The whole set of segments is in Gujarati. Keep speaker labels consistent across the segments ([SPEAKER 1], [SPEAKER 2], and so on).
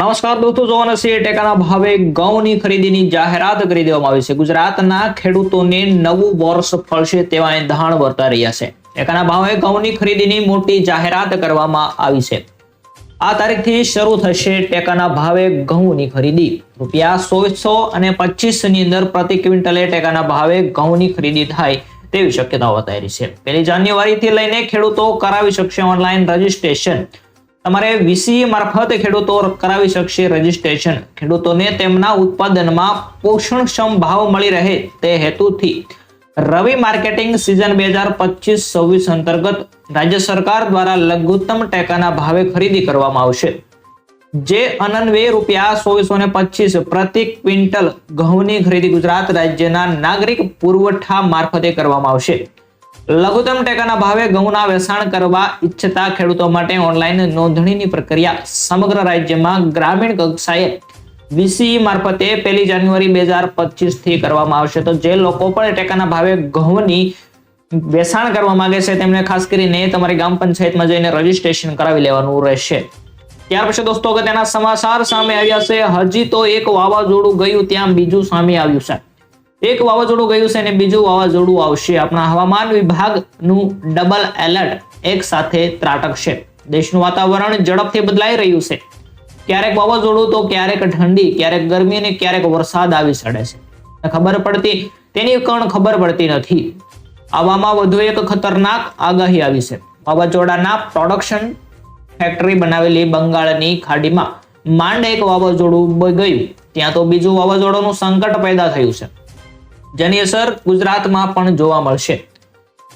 [SPEAKER 1] નમસ્કાર દોસ્તો જોવાના છે ટેકાના ભાવે ઘઉંની ખરીદીની જાહેરાત કરી દેવામાં આવી છે. ગુજરાતના ખેડૂતોને નવું વર્ષ ફળશે તેવા એંધાણ વર્તા રહ્યા છે. ટેકાના ભાવે ઘઉંની ખરીદીની મોટી જાહેરાત કરવામાં આવી છે. આ તારીખથી શરૂ થશે ટેકાના ભાવે ઘઉંની ખરીદી. રૂપિયા સોળસો અને પચીસની અંદર પ્રતિ ક્વિન્ટલે ટેકાના ભાવે ઘઉંની ખરીદી થાય તેવી શક્યતાઓ બતાવી રહી છે. પહેલી જાન્યુઆરીથી લઈને ખેડૂતો કરાવી શકશે ઓનલાઈન રજીસ્ટ્રેશન. તમારે વીસીએ મારફતે ખેડૂતો કરાવી શકશે રજીસ્ટ્રેશન ખેડૂતોને તેમના ઉત્પાદનમાં પોષણક્ષમ ભાવ મળી રહે તે હેતુથી રવિ માર્કેટિંગ સિઝન બે હજાર પચીસ છવ્વીસ અંતર્ગત રાજ્ય સરકાર દ્વારા લઘુત્તમ ટેકાના ભાવે ખરીદી કરવામાં આવશે. જે અનન્વે રૂપિયા સોળસો ને પચીસ પ્રતિ ક્વિન્ટલ ઘઉંની ખરીદી ગુજરાત રાજ્યના નાગરિક પુરવઠા મારફતે કરવામાં આવશે. લઘુત્તમ ટેકાના ભાવે ઘઉંના વેચાણ કરવા ઈચ્છતા ખેડૂતો માટે ઓનલાઈન નોંધણીની પ્રક્રિયા સમગ્ર રાજ્યમાં ગ્રામીણ કક્ષાએ વીસી મારફતે પહેલી જાન્યુઆરી બે હજાર પચીસથી કરવામાં આવશે. તો જે લોકો પણ ટેકાના ભાવે ઘઉંની વેચાણ કરવા માંગે છે, તેમને ખાસ કરીને તમારી ગ્રામ પંચાયતમાં જઈને રજીસ્ટ્રેશન કરાવી લેવાનું રહેશે. ત્યાર પછી દોસ્તો, અગત્યના સમાચાર સામે આવ્યા છે. હજી તો એક વાવાઝોડું ગયું, ત્યાં બીજું સામે આવ્યું છે. એક વાવાઝોડું ગયું છે અને બીજું વાવાઝોડું આવશે. આપણા હવામાન વિભાગનું ડબલ એલર્ટ એક સાથે ત્રાટકશે. દેશનું વાતાવરણ ઝડપથી બદલાઈ રહ્યું છે. ક્યારેક વાવાઝોડું તો ક્યારેક ઠંડી, ક્યારેક ગરમી અને ક્યારેક વરસાદ આવી ચડે છે. ખબર પડતી, તેની પણ ખબર પડતી નથી. આવામાં વધુ એક ખતરનાક આગાહી આવી છે. વાવાઝોડાના પ્રોડક્શન ફેક્ટરી બનાવેલી બંગાળની ખાડીમાં માંડ એક વાવાઝોડું ગયું. ત્યાં તો બીજું વાવાઝોડાનું સંકટ પેદા થયું છે. જેની અસર ગુજરાતમાં પણ જોવા મળશે.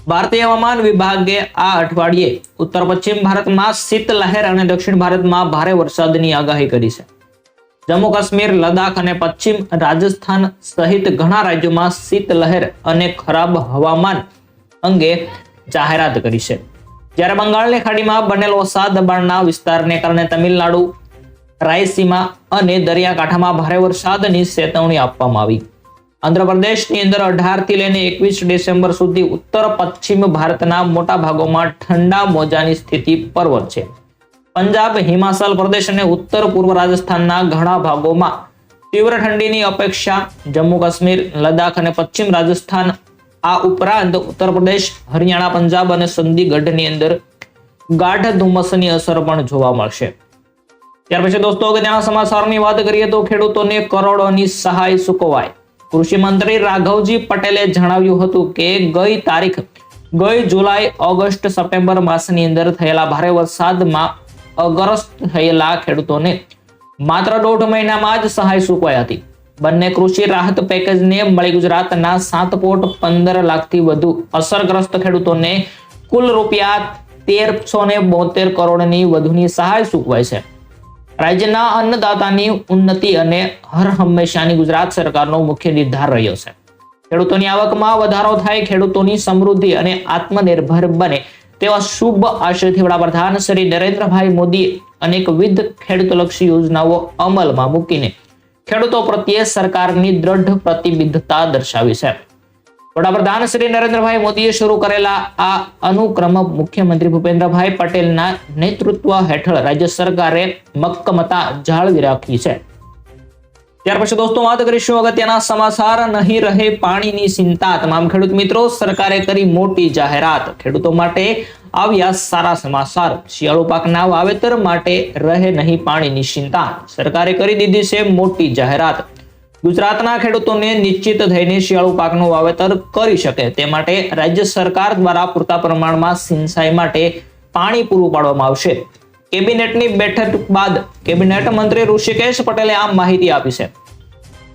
[SPEAKER 1] ભારતીય હવામાન વિભાગે આ અઠવાડિયે ઉત્તર પશ્ચિમ ભારતમાં શીત લહેર અને દક્ષિણ ભારતમાં ભારે વરસાદની આગાહી કરી છે. જમ્મુ કાશ્મીર, લદ્દાખ અને પશ્ચિમ રાજસ્થાન સહિત ઘણા રાજ્યોમાં શીત લહેર અને ખરાબ હવામાન અંગે જાહેરાત કરી છે. જ્યારે બંગાળની ખાડીમાં બનેલો વરસાદ દબાણના વિસ્તારને કારણે તમિલનાડુ, રાયસીમા અને દરિયાકાંઠામાં ભારે વરસાદની ચેતવણી આપવામાં આવી. આંધ્રપ્રદેશની અંદર અઢારથી લઈને એકવીસ ડિસેમ્બર સુધી ઉત્તર પશ્ચિમ ભારતના મોટા ભાગોમાં ઠંડા મોજાની સ્થિતિ પર્વત છે. પંજાબ, હિમાચલ પ્રદેશ અને ઉત્તર પૂર્વ રાજસ્થાનના ઘણા ભાગોમાં તીવ્ર ઠંડીની અપેક્ષા. જમ્મુ કાશ્મીર, લદ્દાખ અને પશ્ચિમ રાજસ્થાન આ ઉપરાંત ઉત્તર પ્રદેશ, હરિયાણા, પંજાબ અને ચંદીગઢની અંદર ગાઢ ધુમ્મસની અસર પણ જોવા મળશે. ત્યાર પછી દોસ્તો અગત્યના સમાચારની વાત કરીએ તો ખેડૂતોને કરોડોની સહાય ચૂકવાય કૃષિ મંત્રી રાઘવજી પટેલે જણાવ્યું હતું કે ગઈ તારીખ, ગઈ જુલાઈ, ઓગસ્ટ, સપ્ટેમ્બર માસની અંદર થયેલા ભારે વરસાદમાં અગ્રસ્ત થયેલા ખેડૂતોને માત્ર દોઢ મહિનામાં જ સહાય ચૂકવાઈ હતી. બંને કૃષિ રાહત પેકેજને મળી ગુજરાતના સાત પોઈન્ટ પંદર લાખથી વધુ અસરગ્રસ્ત ખેડૂતોને કુલ રૂપિયા તેરસો ને બોતેર કરોડની વધુની સહાય ચૂકવાય છે. રાજ્યના અન્નદાતાની ઉન્નતિ અને હર હંમેશાની ગુજરાત સરકારનો મુખ્ય નિર્ધાર રહ્યો છે. ખેડૂતોની આવકમાં વધારો થાય, ખેડૂતોની સમૃદ્ધિ અને આત્મનિર્ભર બને તેવા શુભ આશયથી વડાપ્રધાન શ્રી નરેન્દ્રભાઈ મોદી અનેકવિધ ખેડૂતલક્ષી યોજનાઓ અમલમાં મૂકીને ખેડૂતો પ્રત્યે સરકારની દ્રઢ પ્રતિબદ્ધતા દર્શાવી છે. વડાપ્રધાન શ્રી નરેન્દ્રભાઈ મોદીએ શરૂ કરેલા આ અનુક્રમ મુખ્યમંત્રી ભૂપેન્દ્રભાઈ પટેલના નેતૃત્વ હેઠળ રાજ્ય સરકારે મક્કમતા જાળવી રાખી છે. ત્યાર પછી દોસ્તો વાત કરીશું અગત્યના સમાચાર. નહીં રહે પાણીની ચિંતા. તમામ ખેડૂત મિત્રો, સરકારે કરી મોટી જાહેરાત. ખેડૂતો માટે આવ્યા સારા સમાચાર. શિયાળુ પાકના વાવેતર માટે રહે નહીં પાણીની ચિંતા. સરકારે કરી દીધી છે મોટી જાહેરાત. ગુજરાતના ખેડૂતોને નિશ્ચિત થઈને શિયાળુ પાકનું વાવેતર કરી શકે. તે માટે રાજ્ય સરકાર દ્વારા પૂરતા પ્રમાણમાં સિંચાઈ માટે પાણી પૂરું પાડવામાં આવશે. કેબિનેટની બેઠક બાદ કેબિનેટ મંત્રી ઋષિકેશ પટેલે આ માહિતી આપી છે.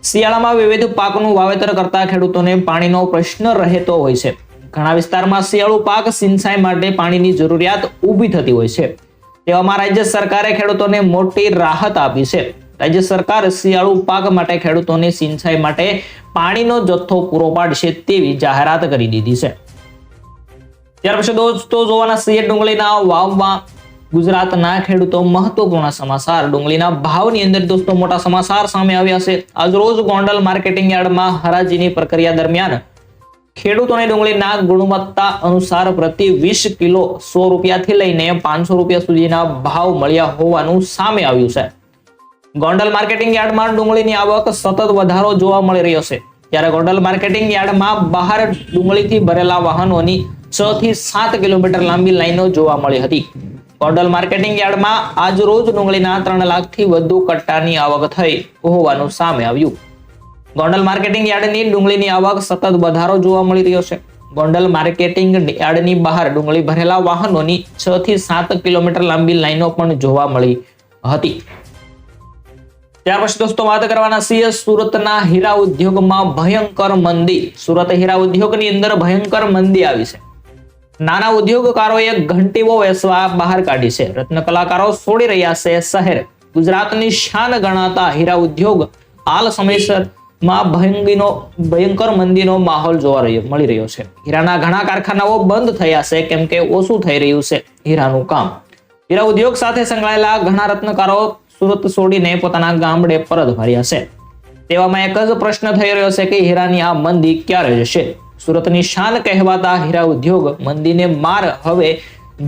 [SPEAKER 1] શિયાળામાં વિવિધ પાકનું વાવેતર કરતા ખેડૂતોને પાણીનો પ્રશ્ન રહેતો હોય છે. ઘણા વિસ્તારમાં શિયાળુ પાક સિંચાઈ માટે પાણીની જરૂરિયાત ઊભી થતી હોય છે. તેવામાં રાજ્ય સરકારે ખેડૂતોને મોટી રાહત આપી છે. રાજ્ય સરકાર શિયાળુ પાક માટે ખેડૂતોને સિંચાઈ માટે પાણીનો જથ્થો પૂરો પાડશે તેવી જાહેરાત કરી દીધી છે. ત્યાર પછી દોસ્તો જોવાના સિંહ ડુંગળીના વાવમાં ગુજરાતના ખેડૂતો મહત્વપૂર્ણ સમાચાર. ડુંગળીના ભાવની અંદર દોસ્તો મોટા સમાચાર સામે આવ્યા છે. આજરોજ ગોંડલ માર્કેટિંગ યાર્ડમાં હરાજીની પ્રક્રિયા દરમિયાન ખેડૂતોને ડુંગળીના ગુણવત્તા અનુસાર પ્રતિ વીસ કિલો સો રૂપિયાથી લઈને પાંચસો રૂપિયા સુધીના ભાવ મળ્યા હોવાનું સામે આવ્યું છે. ગોંડલ માર્કેટિંગ યાર્ડમાં ડુંગળીની આવક સતત વધારો જોવા મળી રહ્યો છે. ત્યારે ગોંડલ માર્કેટિંગ યાર્ડમાં બહાર ડુંગળીથી ભરેલા વાહનોની છ થી સાત કિલોમીટર લાંબી લાઈનો જોવા મળી હતી. ગોંડલ માર્કેટિંગ યાર્ડમાં આજ રોજ ડુંગળીના ત્રણ લાખથી વધુ કટ્ટાની આવક થઈ હોવાનું સામે આવ્યું. ગોંડલ માર્કેટિંગ યાર્ડની ડુંગળીની આવક સતત વધારો જોવા મળી રહ્યો છે. ગોંડલ માર્કેટિંગ યાર્ડની બહાર ડુંગળી ભરેલા વાહનોની છ થી સાત કિલોમીટર લાંબી લાઈનો પણ જોવા મળી હતી. ત્યાર પછી દોસ્તો વાત કરવાના છીએ સુરતના હીરા ઉદ્યોગમાં ભયંકર મંદી. સુરત હીરા ઉદ્યોગની અંદર ભયંકર મંદી આવી છે. નાના ઉદ્યોગકારોએ ઘંટીઓ વેસવા બહાર કાઢી છે. રત્ન કલાકારો છોડી રહ્યા છે શહેર. ગુજરાતની શાન ગણાતા હીરા ઉદ્યોગ હાલ સમયસરમાં ભયંગીનો, ભયંકર મંદીનો માહોલ જોવા રહ્યો, મળી રહ્યો છે. હીરાના ઘણા કારખાનાઓ બંધ થયા છે, કેમ કે ઓછું થઈ રહ્યું છે હીરાનું કામ. હીરા ઉદ્યોગ સાથે સંકળાયેલા ઘણા રત્નકારો સુરત છોડીને પોતાના ગામડે પરત ફર્યા છે. તેવામાં એક જ પ્રશ્ન થઈ રહ્યો છે કે હીરાની આ મંદી ક્યારે જશે? સુરતની શાન કહેવાતા હીરા ઉદ્યોગ મંદીને માર હવે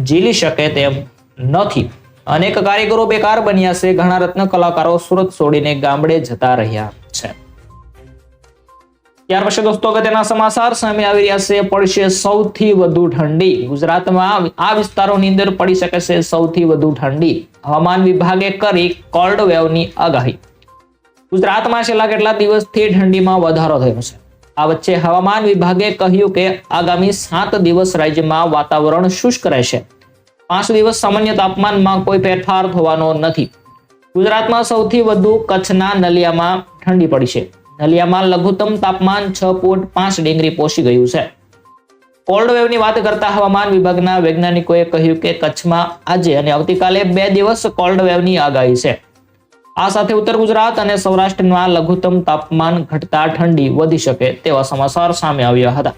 [SPEAKER 1] ઝીલી શકે તેમ નથી. અનેક કારીગરો બેકાર બન્યા છે. ઘણા રત્ન કલાકારો સુરત છોડીને ગામડે જતા રહ્યા છે. ત્યાર પછી દોસ્તો, અગત્યના સમાચાર સામે આવી રહ્યા છે. પડશે સૌથી વધુ ઠંડી. ગુજરાતમાં આ વિસ્તારોની અંદર પડી શકે છે સૌથી વધુ ઠંડી. હવામાન વિભાગે કરી કોલ્ડ વેવની આગાહી. ગુજરાતમાં છેલ્લા કેટલા દિવસથી ઠંડીમાં વધારો થયો છે. આ વચ્ચે હવામાન વિભાગે કહ્યું કે આગામી સાત દિવસ રાજ્યમાં વાતાવરણ શુષ્ક રહેશે. પાંચ દિવસ સામાન્ય તાપમાનમાં કોઈ ફેરફાર થવાનો નથી. ગુજરાતમાં સૌથી વધુ કચ્છના નલિયામાં ઠંડી પડી છે. નલિયામાં લઘુત્તમ તાપમાન છ પોઈન્ટ પાંચ ડિગ્રી પહોંચી ગયું છે. કોલ્ડ વેવની વાત કરતા હવામાન વિભાગના વૈજ્ઞાનિકોએ કહ્યું કે કચ્છમાં આજે અને આવતીકાલે બે દિવસ કોલ્ડ વેવની આગાહી છે. આ સાથે ઉત્તર ગુજરાત અને સૌરાષ્ટ્રમાં લઘુત્તમ તાપમાન ઘટતા ઠંડી વધી શકે તેવા સમાચાર સામે આવ્યા હતા.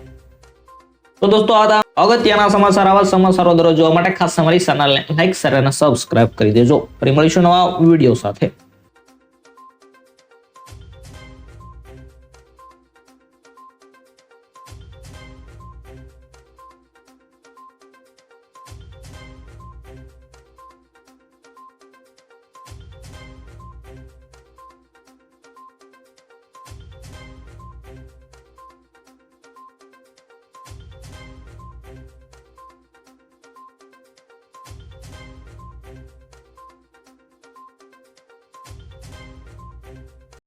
[SPEAKER 1] તો દોસ્તો, આ અગત્યના સમાચાર. આવા સમાચારો દરરોજ જોવા માટે ખાસ અમારી ચેનલને લાઈક શેર અને સબસ્ક્રાઇબ કરી દેજો. ફરી મળીશું નવા વીડિયો સાથે.